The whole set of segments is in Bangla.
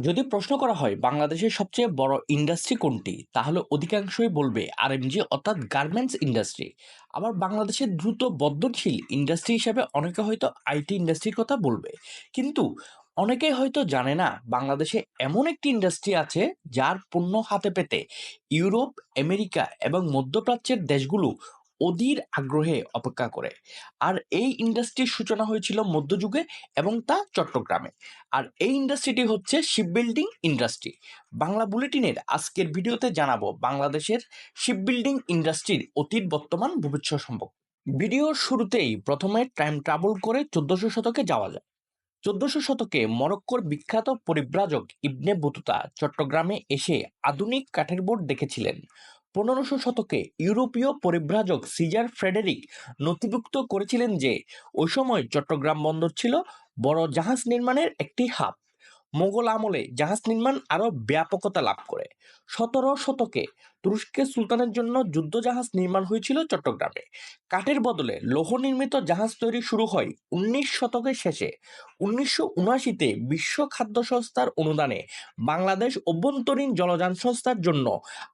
যদি প্রশ্ন করা হয় বাংলাদেশের সবচেয়ে বড় ইন্ডাস্ট্রি কোনটি, তাহলে অধিকাংশই বলবে আর আরএমজি অর্থাৎ গার্মেন্টস ইন্ডাস্ট্রি আবার বাংলাদেশের দ্রুত বর্ধনশীল ইন্ডাস্ট্রি হিসাবে অনেকে হয়তো আইটি ইন্ডাস্ট্রির কথা বলবে। কিন্তু অনেকেই হয়তো জানে না বাংলাদেশে এমন একটি ইন্ডাস্ট্রি আছে যার পণ্য হাতে পেতে ইউরোপ, আমেরিকা এবং মধ্যপ্রাচ্যের দেশগুলো অধীর আগ্রহে অপেক্ষা করে। আর এই ইন্ডাস্ট্রির সূচনা হয়েছিল মধ্যযুগে এবং তা চট্টগ্রামে। আর এই ইন্ডাস্ট্রিটি হচ্ছে শিপবিল্ডিং ইন্ডাস্ট্রি বাংলা বুলেটিনের আজকের ভিডিওতে জানাব বাংলাদেশের শিপবিল্ডিং ইন্ডাস্ট্রির অতীত, বর্তমান, ভবিষ্যৎ সম্পর্কে। ভিডিওর শুরুতেই প্রথমে টাইম ট্রাভেল করে চোদ্দশো শতকে যাওয়া যায় চোদ্দশো শতকে মরক্কোর বিখ্যাত পরিব্রাজক ইবনে বতুতা চট্টগ্রামে এসে আধুনিক কাঠের বোর্ড দেখেছিলেন। পনেরোশো শতকে ইউরোপীয় পরিব্রাজক সিজার ফ্রেডেরিক নথিভুক্ত করেছিলেন যে, ওই সময় চট্টগ্রাম বন্দর ছিল বড় জাহাজ নির্মাণের একটি হাব। মোগল আমলে জাহাজ নির্মাণ আরও ব্যাপকতা লাভ করে। সতেরো শতকে তুরস্কের সুলতানের জন্য যুদ্ধ জাহাজ নির্মাণ হয়েছিল চট্টগ্রামে। কাঠের বদলে লৌহ নির্মিত জাহাজ তৈরি শুরু হয় উনিশ শতকের শেষে। উনিশশো উনআশিতে বিশ্ব খাদ্য সংস্থার অনুদানে বাংলাদেশ অভ্যন্তরীণ জলযান সংস্থার জন্য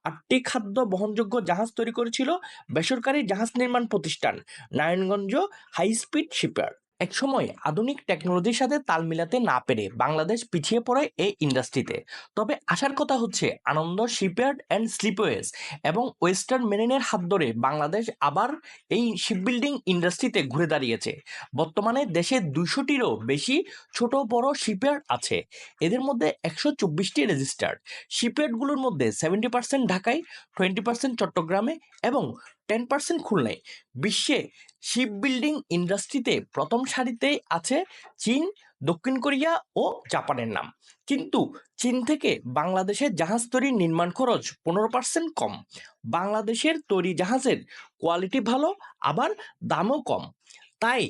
আটটি খাদ্য বহনযোগ্য জাহাজ তৈরি করেছিল বেসরকারি জাহাজ নির্মাণ প্রতিষ্ঠান নারায়ণগঞ্জ হাই স্পিড শিপয়ার্ড একসময় আধুনিক টেকনোলজির সাথে তাল মিলাতে না পেরে বাংলাদেশ পিছিয়ে পড়ে এই ইন্ডাস্ট্রিতে তবে আসার কথা হচ্ছে, আনন্দ শিপইয়ার্ড অ্যান্ড স্লিপওয়েজ এবং ওয়েস্টার্ন মেরিনের হাত ধরে বাংলাদেশ আবার এই শিপবিল্ডিং ইন্ডাস্ট্রিতে ঘুরে দাঁড়িয়েছে। বর্তমানে দেশে দুইশোটিরও বেশি ছোট বড় শিপইয়ার্ড আছে। এদের মধ্যে একশো চব্বিশটি রেজিস্টার্ড শিপইয়ার্ডগুলোর মধ্যে সেভেন্টি পার্সেন্ট ঢাকায় টোয়েন্টি পার্সেন্ট চট্টগ্রামে এবং টেন পার্সেন্ট খুলনায়। বিশ্বে শিপ বিল্ডিং ইন্ডাস্ট্রিতে প্রথম সারিতে আছে চীন, দক্ষিণ কোরিয়া ও জাপানের নাম। কিন্তু চীন থেকে বাংলাদেশের জাহাজ তৈরির নির্মাণ খরচ পনেরো পার্সেন্ট কম। বাংলাদেশের তৈরি জাহাজের কোয়ালিটি ভালো, আবার দামও কম। তাই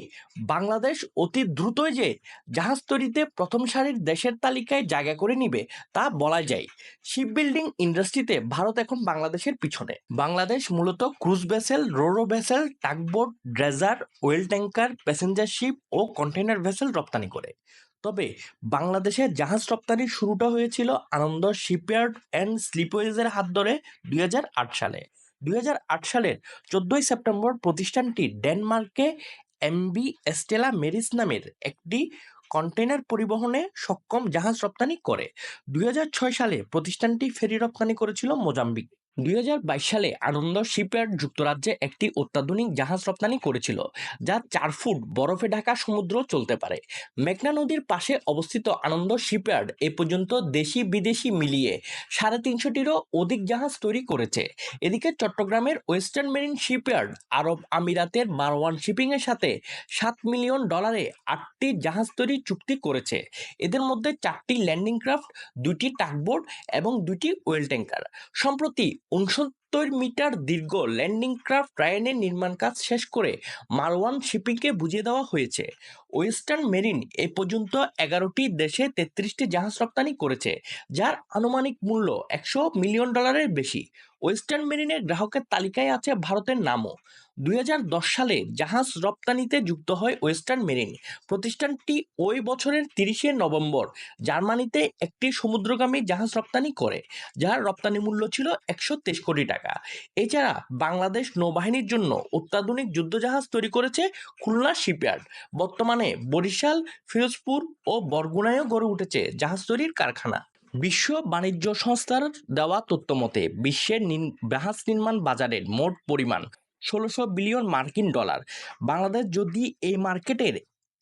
বাংলাদেশ অতি দ্রুতই যে জাহাজ তৈরিতে প্রথম সারির দেশের তালিকায় জায়গা করে নিবে তা বলা যায়। শিপ বিল্ডিং ইন্ডাস্ট্রিতে ভারত এখন বাংলাদেশের পিছনে। বাংলাদেশ মূলত cruise vessel roro vessel tugboat dredger oil tanker passenger ship ও কন্টেইনার ভেসেল রপ্তানি করে। তবে বাংলাদেশের জাহাজ রপ্তানির শুরুটা হয়েছিল আনন্দ শিপইয়ার্ড অ্যান্ড স্লিপওয়েজের হাত ধরে দুই হাজার আট সালে। দুই হাজার আট সালের চোদ্দই সেপ্টেম্বর প্রতিষ্ঠানটি ডেনমার্কে এমবি এস্টেলা মেরিস নামের একটি কন্টেইনার পরিবহনে সক্ষম জাহাজ রপ্তানি করে। দুই হাজার ছয় সালে প্রতিষ্ঠানটি ফেরি রপ্তানি করেছিল মোজাম্বিক। দুই হাজার বাইশ সালে আনন্দ শিপইয়ার্ড যুক্তরাজ্যে একটি অত্যাধুনিক জাহাজ রপ্তানি করেছিল, যা চার ফুট বরফে ঢাকা সমুদ্র চলতে পারে। মেঘনা নদীর পাশে অবস্থিত আনন্দ শিপইয়ার্ড এ পর্যন্ত দেশি বিদেশি মিলিয়ে সাড়ে তিনশোটিরও অধিক জাহাজ তৈরি করেছে। এদিকে চট্টগ্রামের ওয়েস্টার্ন মেরিন শিপইয়ার্ড আরব আমিরাতের মারওয়ান শিপিংয়ের সাথে সাত মিলিয়ন ডলারে আটটি জাহাজ তৈরির চুক্তি করেছে। এদের মধ্যে চারটি ল্যান্ডিং ক্রাফট দুটি টাকবোর্ড এবং দুটি ওয়েল ট্যাঙ্কার। সম্প্রতি উনসত্তর মিটার দীর্ঘ ল্যান্ডিং ক্রাফট রায়নের নির্মাণ কাজ শেষ করে মালওয়ান শিপিংকে বুঝিয়ে দেওয়া হয়েছে। ওয়েস্টার্ন মেরিন এ পর্যন্ত এগারোটি দেশে তেত্রিশটি জাহাজ রপ্তানি করেছে, যার আনুমানিক মূল্য একশো মিলিয়ন ডলারের বেশি। ওয়েস্টার্ন মেরিনের গ্রাহকের তালিকায় আছে ভারতের নামও। দুই হাজার দশ সালে জাহাজ রপ্তানিতে যুক্ত হয় ওয়েস্টার্ন মেরিন। প্রতিষ্ঠানটি ওই বছরের তিরিশে নভেম্বর জার্মানিতে একটি সমুদ্রগামী জাহাজ রপ্তানি করে, যার রপ্তানি মূল্য ছিল একশো তেইশ কোটি টাকা। এছাড়া বাংলাদেশ নৌবাহিনীর জন্য অত্যাধুনিক যুদ্ধজাহাজ তৈরি করেছে খুলনা শিপইয়ার্ড। বর্তমানে বরিশাল, ফিরোজপুর ও বরগুনায়ও গড়ে উঠেছে জাহাজ তৈরির কারখানা। বিশ্ব বাণিজ্য সংস্থার দেওয়া তথ্য মতে, বিশ্বের জাহাজ নির্মাণ বাজারের মোট পরিমাণ ষোলোশো বিলিয়ন মার্কিন ডলার। বাংলাদেশ যদি এই মার্কেটের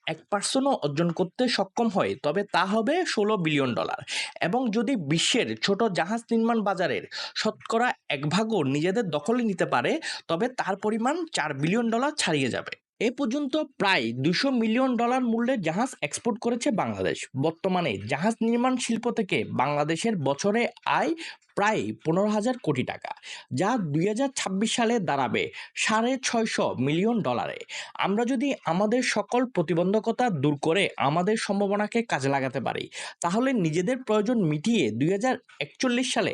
এক পার্সেন্টও অর্জন করতে সক্ষম হয়, তবে তা হবে ষোলো বিলিয়ন ডলার। এবং যদি বিশ্বের ছোট জাহাজ নির্মাণ বাজারের শতকরা এক ভাগও নিজেদের দখলে নিতে পারে, তবে তার পরিমাণ চার বিলিয়ন ডলার ছাড়িয়ে যাবে। এ পর্যন্ত প্রায় দুশো মিলিয়ন ডলার মূল্যের জাহাজ এক্সপোর্ট করেছে বাংলাদেশ। বর্তমানে জাহাজ নির্মাণ শিল্প থেকে বাংলাদেশের বছরে আয় প্রায় পনেরো হাজার কোটি টাকা, যা দুই হাজার ছাব্বিশ সালে দাঁড়াবে সাড়ে ছয়শো মিলিয়ন ডলারে। আমরা যদি আমাদের সকল প্রতিবন্ধকতা দূর করে আমাদের সম্ভাবনাকে কাজে লাগাতে পারি, তাহলে নিজেদের প্রয়োজন মিটিয়ে দুই হাজার একচল্লিশ সালে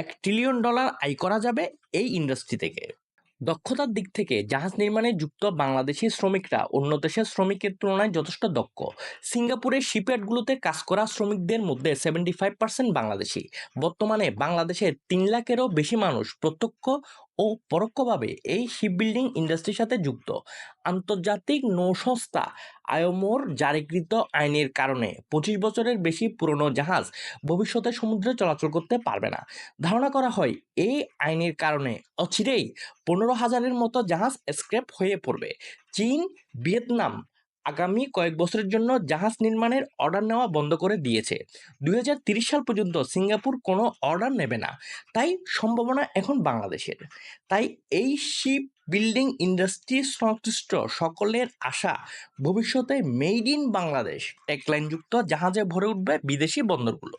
এক ট্রিলিয়ন ডলার আয় করা যাবে এই ইন্ডাস্ট্রি থেকে। দক্ষতার দিক থেকে জাহাজ নির্মাণে যুক্ত বাংলাদেশি শ্রমিকরা অন্য দেশের শ্রমিকের তুলনায় যথেষ্ট দক্ষ। সিঙ্গাপুরের শিপইয়ার্ডগুলোতে কাজ করা শ্রমিকদের মধ্যে সেভেন্টি ফাইভ পার্সেন্ট বাংলাদেশি। বর্তমানে বাংলাদেশের তিন লাখেরও বেশি মানুষ প্রত্যক্ষ ও পরোক্ষভাবে এই শিপবিল্ডিং ইন্ডাস্ট্রির সাথে যুক্ত। আন্তর্জাতিক নৌসংস্থা আয়মোর জারিকৃত আইনের কারণে পঁচিশ বছরের বেশি পুরনো জাহাজ ভবিষ্যতে সমুদ্রে চলাচল করতে পারবে না। ধারণা করা হয়, এই আইনের কারণে অচিরেই পনেরো হাজারের মতো জাহাজ স্ক্র্যাপ হয়ে পড়বে। চীন, ভিয়েতনাম আগামী কয়েক বছরের জন্য জাহাজ নির্মাণের অর্ডার নেওয়া বন্ধ করে দিয়েছে। দুই সাল পর্যন্ত সিঙ্গাপুর কোনো অর্ডার নেবে না। তাই সম্ভাবনা এখন বাংলাদেশের। তাই এই শিপ বিল্ডিং ইন্ডাস্ট্রি সংশ্লিষ্ট সকলের আশা, ভবিষ্যতে মেড ইন বাংলাদেশ ট্যাগলাইনযুক্ত জাহাজে ভরে উঠবে বিদেশি বন্দরগুলো।